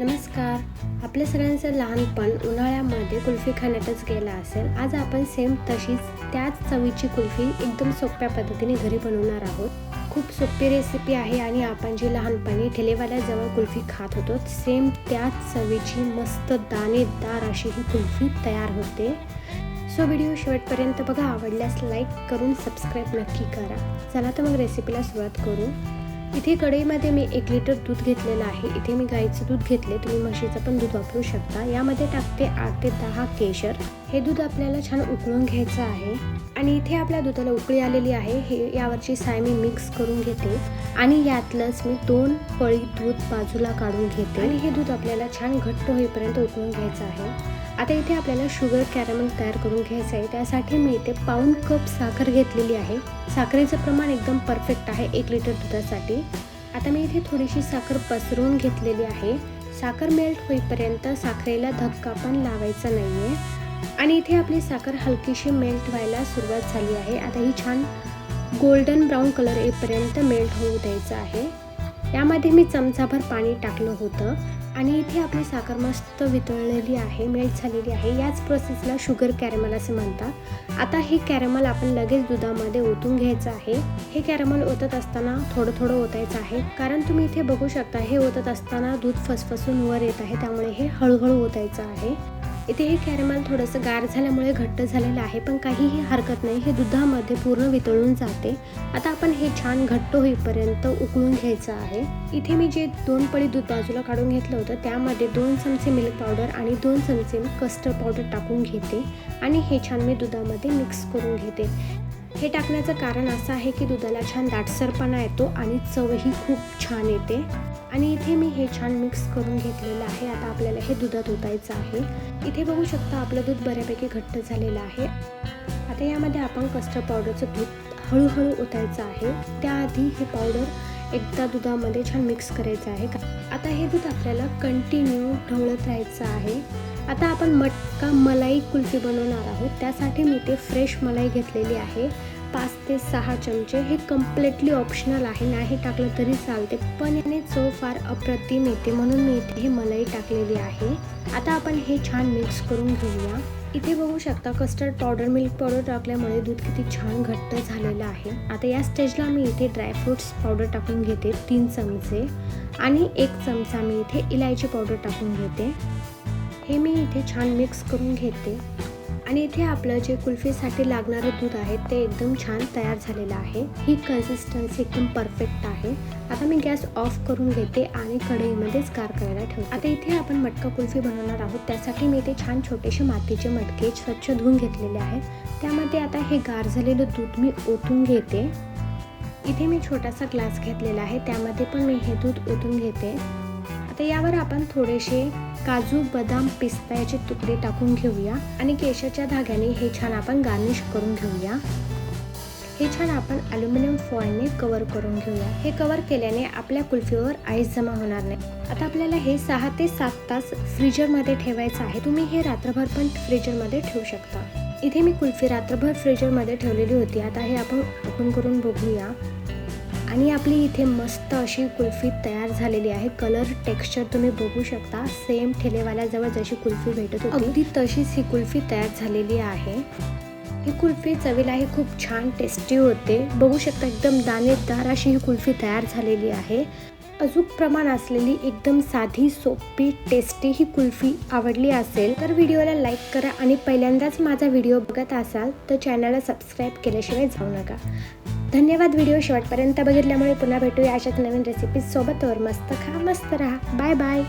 नमस्कार. आपल्या सगळ्यांचं लहानपण उन्हाळ्यामध्ये कुल्फी खाण्यातच गेलं असेल. आज आपण सेम तशीच त्याच चवीची कुल्फी एकदम सोप्या पद्धतीने घरी बनवणार आहोत. खूप सोपी रेसिपी आहे आणि आपण जी लहानपणी ठेलेवाल्याजवळ कुल्फी खात होतो सेम त्याच चवीची मस्त दाणेदार अशी ही कुल्फी तयार होते. सो व्हिडिओ शेवटपर्यंत बघा. आवडल्यास लाईक करून सबस्क्राईब नक्की करा. चला तर मग रेसिपीला सुरुवात करू. इथे कढईमध्ये मी एक लिटर दूध घेतलेलं आहे. इथे मी गाईचं दूध घेतले तुम्ही म्हशीचं पण दूध वापरू शकता. यामध्ये टाकते आठ ते दहा केशर. हे दूध आपल्याला छान उकळून घ्यायचं आहे. आणि इथे आपल्या दुधाला उकळी आलेली आहे. हे यावरची साय मी मिक्स करून घेते. आणि यातलंच मी दोन पळी दूध बाजूला काढून घेते. आणि हे दूध आपल्याला छान घट्ट होईपर्यंत उकळून घ्यायचं आहे. आता इथे आपल्याला शुगर कॅरमल तयार करून घ्यायचं आहे. त्यासाठी मी इथे पाऊन कप साखर घेतलेली आहे. साखरेचं प्रमाण एकदम परफेक्ट आहे एक लिटर दुधासाठी. आता मी इथे थोडीशी साखर पसरवून घेतलेली आहे. साखर मेल्ट होईपर्यंत साखरेला धक्का पण लावायचा नाही आहे आणि इथे आपली साखर हलकीशी मेल्ट व्हायला सुरुवात झाली आहे. आता ही छान गोल्डन ब्राऊन कलर येईपर्यंत मेल्ट होऊ द्यायचं आहे. यामध्ये मी चमचाभर पाणी टाकलं होतं आणि इथे आपली साखर मस्त वितळलेली आहे मेल्ट झालेली आहे. याच प्रोसेसला शुगर कॅरेमल असे म्हणतात. आता हे कॅरेमल आपण लगेच दुधामध्ये ओतून घ्यायचं आहे. हे कॅरेमल ओतत असताना थोडं थोडं ओतायचं आहे. कारण तुम्ही इथे बघू शकता हे ओतत असताना दूध फसफसून वर येत आहे त्यामुळे हे हळूहळू ओतायचं आहे. इथे हे कॅरेमल थोडंसं गार झाल्यामुळे घट्ट झालेलं आहे पण काहीही हरकत नाही. हे दुधामध्ये पूर्ण वितळून जाते. आता आपण हे छान घट्ट होईपर्यंत उकळून घ्यायचं आहे. इथे मी जे दोन पळी दूध बाजूला काढून घेतलं होतं त्यामध्ये दोन चमचे मिल्क पावडर आणि दोन चमचे मी कस्टर्ड पावडर टाकून घेते आणि हे छान मी दुधामध्ये मिक्स करून घेते. हे टाकण्याचं कारण असं आहे की दुधाला छान दाटसरपणा येतो आणि चवही खूप छान येते. आणि इथे मी हे छान मिक्स करून घेतलेलं आहे. आता आपल्याला हे दुधात ओतायचं आहे. इथे बघू शकता आपलं दूध बऱ्यापैकी घट्ट झालेलं आहे. आता यामध्ये आपण कस्टर्ड पावडरचं दूध हळूहळू ओतायचं आहे. त्याआधी हे पावडर एकदा दुधामध्ये छान मिक्स करायचं आहे. आता हे दूध आपल्याला कंटिन्यू ढवळत राहायचं आहे. आता आपण मटका मलाई कुल्फी बनवणार आहोत. त्यासाठी मी ते फ्रेश मलाई घेतलेली आहे. पाच ते सहा चमचे हे कम्प्लिटली ऑप्शनल आहे. नाही टाकलं तरी चालते. पण याने चव फार अप्रतिम येते म्हणून मी इथे ही मलाई टाकलेली आहे. आता आपण हे छान मिक्स करून घेऊया. इथे बघू शकता कस्टर्ड पावडर मिल्क पावडर टाकल्यामुळे दूध किती छान घट्ट झालेलं आहे. आता या स्टेजला मी इथे ड्रायफ्रुट्स पावडर टाकून घेते तीन चमचे. आणि एक चमचा मी इथे इलायची पावडर टाकून घेते. हे मी इथे छान मिक्स करून घेते. आणि इथे आपलं जे कुल्फीसाठी लागणारं दूध आहे ते एकदम छान तयार झालेलं आहे. ही कन्सिस्टन्सी एकदम परफेक्ट आहे. आता मी गॅस ऑफ करून घेते आणि कढईमध्येच गार करायला ठेवते. आता इथे आपण मटका कुल्फी बनवणार आहोत. त्यासाठी मी इथे छान छोटेसे मातीचे मटके स्वच्छ धुवून घेतलेले आहेत. त्यामध्ये आता हे गार झालेलं दूध मी ओतून घेते. इथे मी छोटासा ग्लास घेतलेला आहे. त्यामध्ये पण मी हे दूध ओतून घेते. आता यावर आपण थोडेसे काजू बदाम पिस्ता याचे तुकडे टाकून घेऊया आणि केशरच्या धाग्याने हे छान आपण गार्निश करून घेऊया. हे छान आपण अल्युमिनियम फॉईलने कवर करून घेऊया. हे कवर केल्याने आपल्या कुल्फीवर आईस जमा होणार नाही. आता आपल्याला हे सहा ते सात तास फ्रीजरमध्ये ठेवायचं आहे. तुम्ही हे रात्रभर पण फ्रीजरमध्ये ठेवू शकता. इथे मी कुल्फी रात्रभर फ्रीजरमध्ये ठेवलेली होती. आता हे आपण ओपन करून बघूया. आणि आपली इथे मस्त अशी कुल्फी तयार झालेली आहे. कलर टेक्स्चर तुम्ही बघू शकता. सेम ठेलेवाल्याजवळ जशी कुल्फी भेटत होती. अगदी तशीच ही कुल्फी तयार झालेली आहे. ही कुल्फी चवीला ही खूप छान टेस्टी होते. बघू शकता एकदम दाणेदार अशी ही कुल्फी तयार झालेली आहे. अचूक प्रमाण असलेली एकदम साधी सोपी टेस्टी ही कुल्फी आवडली असेल तर व्हिडिओला लाईक करा आणि पहिल्यांदाच माझा व्हिडिओ बघत असाल तर चॅनलला सबस्क्राईब केल्याशिवाय जाऊ नका. धन्यवाद व्हिडिओ शेवटपर्यंत बघितल्यामुळे पुन्हा भेटूया अशाच नवीन रेसिपीज सोबत. मस्त खा मस्त राहा. Bye bye.